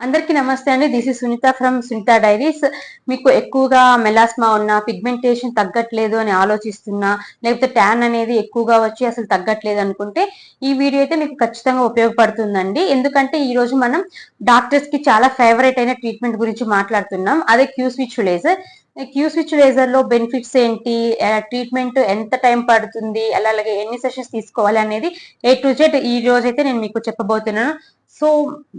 అందరికీ నమస్తే అండి. This is Sunita from Sunita diaries మీకు ఎక్కువగా మెలాస్మా ఉన్న పిగ్మెంటేషన్ తగ్గట్లేదు అని ఆలోచిస్తున్నా లేకపోతే ట్యాన్ అనేది ఎక్కువగా వచ్చి అసలు తగ్గట్లేదు అనుకుంటే ఈ వీడియో అయితే మీకు ఖచ్చితంగా ఉపయోగపడుతుందండి. ఎందుకంటే ఈ రోజు మనం డాక్టర్స్కి చాలా ఫేవరెట్ అయిన ట్రీట్మెంట్ గురించి మాట్లాడుతున్నాం. అదే Q switch laser Q switch లేజర్లో benefits ఏంటి? ట్రీట్మెంట్ ఎంత టైం పడుతుంది? అలాగే ఎన్ని సెషన్స్ తీసుకోవాలి అనేది ఏ టు జెడ్ ఈ రోజు అయితే నేను మీకు చెప్పబోతున్నాను. సో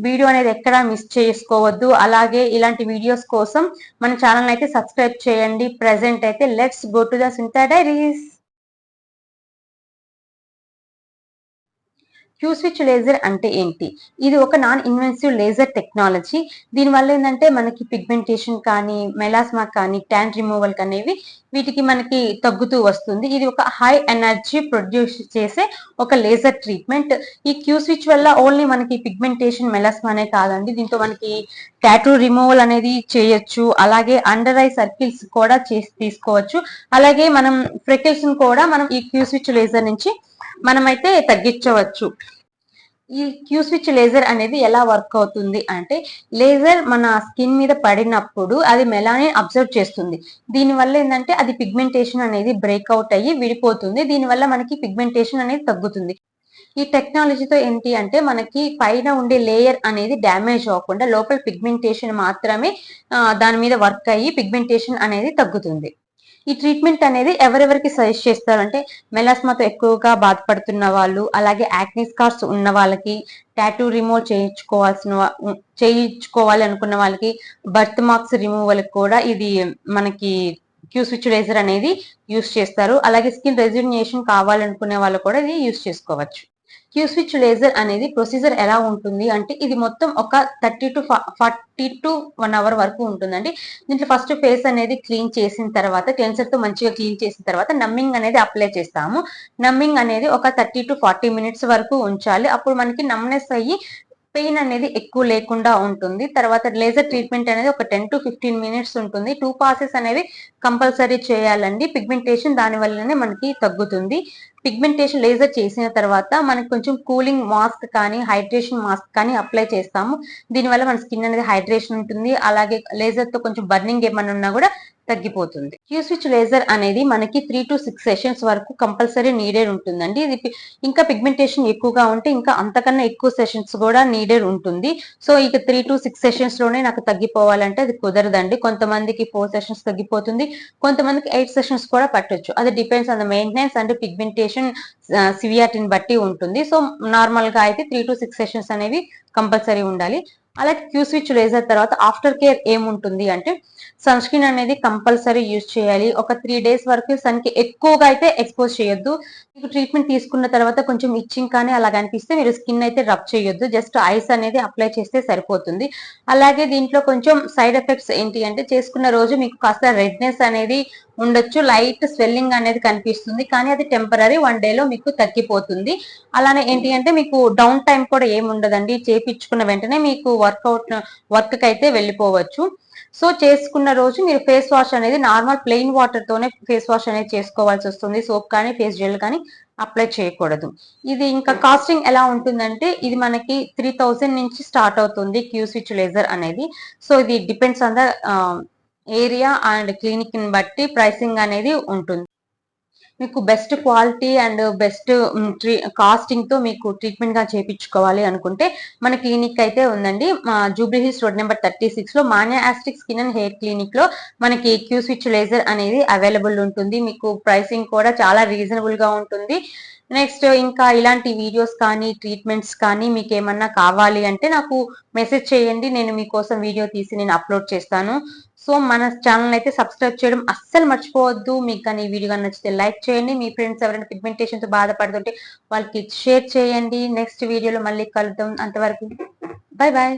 వీడియో అనేది ఎక్కడ మిస్ చేసుకోవద్దు. అలాగే ఇలాంటి వీడియోస్ కోసం మన ఛానల్ అయితే సబ్స్క్రైబ్ చేయండి. ప్రెసెంట్ అయితే let's go to the సింతా diaries Q switch laser అంటే ఏంటి? ఇది ఒక నాన్ ఇన్వెన్సివ్ లేజర్ టెక్నాలజీ దీనివల్ల ఏంటంటే మనకి పిగ్మెంటేషన్ కానీ మెలాస్మా కానీ ట్యాన్ రిమూవల్ అనేవి వీటికి మనకి తగ్గుతూ వస్తుంది. ఇది ఒక హై ఎనర్జీ ప్రొడ్యూస్ చేసే ఒక లేజర్ ట్రీట్మెంట్ ఈ క్యూ స్విచ్ వల్ల ఓన్లీ మనకి పిగ్మెంటేషన్ మెలస్మానే కాదండి. దీంతో మనకి టాటూ రిమూవల్ అనేది చేయొచ్చు. అలాగే అండర్ ఐ సర్కిల్స్ కూడా చేసి తీసుకోవచ్చు. అలాగే మనం ఫ్రెకిల్స్ కూడా మనం ఈ క్యూ స్విచ్ లేజర్ నుంచి మనమైతే తగ్గించవచ్చు. ఈ క్యూ స్విచ్ లేజర్ అనేది ఎలా వర్క్ అవుతుంది అంటే లేజర్ మన స్కిన్ మీద పడినప్పుడు అది మెలానిన్ అబ్జర్వ్ చేస్తుంది. దీనివల్ల ఏంటంటే అది పిగ్మెంటేషన్ అనేది బ్రేక్అవుట్ అయ్యి విడిపోతుంది. దీనివల్ల మనకి పిగ్మెంటేషన్ అనేది తగ్గుతుంది. ఈ టెక్నాలజీతో ఏంటి అంటే మనకి పైన ఉండే లేయర్ అనేది డ్యామేజ్ అవ్వకుండా లోపల పిగ్మెంటేషన్ మాత్రమే దాని మీద వర్క్ అయ్యి పిగ్మెంటేషన్ అనేది తగ్గుతుంది. ఈ ట్రీట్మెంట్ అనేది ఎవరెవరికి సజెస్ట్ చేస్తారు? అంటే మెలాస్మాతో ఎక్కువగా బాధపడుతున్న వాళ్ళు అలాగే యాక్నీ స్కార్స్ ఉన్న వాళ్ళకి టాటూ రిమూవ్ చేయించుకోవాల్సిన చేయించుకోవాలి అనుకున్న వాళ్ళకి బర్త్ మార్క్స్ రిమూవల్ కూడా ఇది మనకి క్యూ స్విచ్ అనేది యూస్ చేస్తారు. అలాగే స్కిన్ రెజ్యూనేషన్ కావాలనుకునే వాళ్ళు కూడా ఇది యూస్ చేసుకోవచ్చు. క్యూ స్విచ్ లేజర్ అనేది ప్రొసీజర్ ఎలా ఉంటుంది అంటే ఇది మొత్తం ఒక thirty to forty to one hour వరకు ఉంటుందండి. దీంట్లో ఫస్ట్ ఫేస్ అనేది క్లీన్ చేసిన తర్వాత క్లెన్సర్తో మంచిగా క్లీన్ చేసిన తర్వాత నమ్మింగ్ అనేది అప్లై చేస్తాము. నమ్మింగ్ అనేది ఒక థర్టీ టు ఫార్టీ మినిట్స్ వరకు ఉంచాలి. అప్పుడు మనకి నమ్నెస్ అయ్యి పెయిన్ అనేది ఎక్కువ లేకుండా ఉంటుంది. తర్వాత లేజర్ ట్రీట్మెంట్ అనేది ఒక టెన్ టు ఫిఫ్టీన్ మినిట్స్ ఉంటుంది. టూ పాసెస్ అనేవి కంపల్సరీ చేయాలండి. పిగ్మెంటేషన్ దాని వల్లనే మనకి తగ్గుతుంది. పిగ్మెంటేషన్ లేజర్ చేసిన తర్వాత మనకి కొంచెం కూలింగ్ మాస్క్ కానీ హైడ్రేషన్ మాస్క్ కానీ అప్లై చేస్తాము. దీనివల్ల మన స్కిన్ అనేది హైడ్రేషన్ ఉంటుంది. అలాగే లేజర్తో కొంచెం బర్నింగ్ ఏమన్నా ఉన్నా కూడా తగ్గిపోతుంది. క్యూ స్విచ్ లేజర్ అనేది మనకి త్రీ టు సిక్స్ సెషన్స్ వరకు కంపల్సరీ నీడెడ్ ఉంటుందండి. ఇది ఇంకా పిగ్మెంటేషన్ ఎక్కువగా ఉంటే ఇంకా అంతకన్నా ఎక్కువ సెషన్స్ కూడా నీడెడ్ ఉంటుంది. సో ఇక త్రీ టు సిక్స్ సెషన్స్లోనే నాకు తగ్గిపోవాలంటే అది కుదరదండి. కొంతమందికి ఫోర్ సెషన్స్ తగ్గిపోతుంది. కొంతమందికి ఎయిట్ సెషన్స్ కూడా పట్టొచ్చు. అది depends on the maintenance and pigmentation సివియాటిని బట్టి ఉంటుంది. సో నార్మల్గా అయితే త్రీ టు సిక్స్ సెషన్స్ అనేవి కంపల్సరీ ఉండాలి. అలాగే క్యూ స్విచ్ లేజర్ తర్వాత ఆఫ్టర్ కేర్ ఏముంటుంది అంటే సన్ స్క్రీన్ అనేది కంపల్సరీ యూజ్ చేయాలి. ఒక త్రీ డేస్ వరకు సన్కి ఎక్కువగా అయితే ఎక్స్పోజ్ చేయొద్దు. మీకు ట్రీట్మెంట్ తీసుకున్న తర్వాత కొంచెం ఇచ్చింగ్ కానీ అలా అనిపిస్తే మీరు స్కిన్ అయితే రబ్ చేయొద్దు. జస్ట్ ఐస్ అనేది అప్లై చేస్తే సరిపోతుంది. అలాగే దీంట్లో కొంచెం సైడ్ ఎఫెక్ట్స్ ఏంటి అంటే చేసుకున్న రోజు మీకు కాస్త రెడ్నెస్ అనేది ఉండొచ్చు. లైట్ స్వెల్లింగ్ అనేది కనిపిస్తుంది. కానీ అది టెంపరీ వన్ డేలో మీకు తగ్గిపోతుంది. అలానే ఏంటి అంటే మీకు డౌన్ టైం కూడా ఏమి ఉండదండి. చేపించుకున్న వెంటనే మీకు వర్కౌట్ వర్క్ అయితే వెళ్ళిపోవచ్చు. సో చేసుకున్న రోజు మీరు ఫేస్ వాష్ అనేది నార్మల్ ప్లెయిన్ వాటర్ తోనే ఫేస్ వాష్ అనేది చేసుకోవాల్సి వస్తుంది. సోప్ కానీ ఫేస్ జెల్ కానీ అప్లై చేయకూడదు. ఇది ఇంకా కాస్టింగ్ ఎలా ఉంటుందంటే ఇది మనకి త్రీ థౌజండ్ నుంచి స్టార్ట్ అవుతుంది క్యూ స్విచ్ లేజర్ అనేది. సో ఇది depends on the area and క్లినిక్ని బట్టి ప్రైసింగ్ అనేది ఉంటుంది. మీకు బెస్ట్ క్వాలిటీ అండ్ బెస్ట్ కాస్టింగ్తో మీకు ట్రీట్మెంట్గా చేయించుకోవాలి అనుకుంటే మన క్లినిక్ అయితే ఉందండి. మా Jubilee Hills road number thirty సిక్స్లో మాన్యా స్కిన్ అండ్ హెయిర్ క్లినిక్లో మనకి క్యూ స్విచ్ లేజర్ అనేది అవైలబుల్ ఉంటుంది. మీకు ప్రైసింగ్ కూడా చాలా రీజనబుల్గా ఉంటుంది. నెక్స్ట్ ఇంకా ఇలాంటి వీడియోస్ కానీ ట్రీట్మెంట్స్ కానీ మీకు ఏమన్నా కావాలి అంటే నాకు మెసేజ్ చేయండి. నేను మీకోసం వీడియో తీసి నేను అప్లోడ్ చేస్తాను. సో మన ఛానల్ అయితే సబ్స్క్రైబ్ చేయడం అస్సలు మర్చిపోవద్దు. మీకు కానీ ఈ వీడియో నచ్చితే లైక్ చేయండి. మీ ఫ్రెండ్స్ ఎవరైనా పిగ్మెంటేషన్తో బాధపడుతుంటే వాళ్ళకి షేర్ చేయండి. నెక్స్ట్ వీడియోలో మళ్ళీ కలుద్దాం. అంతవరకు. Bye bye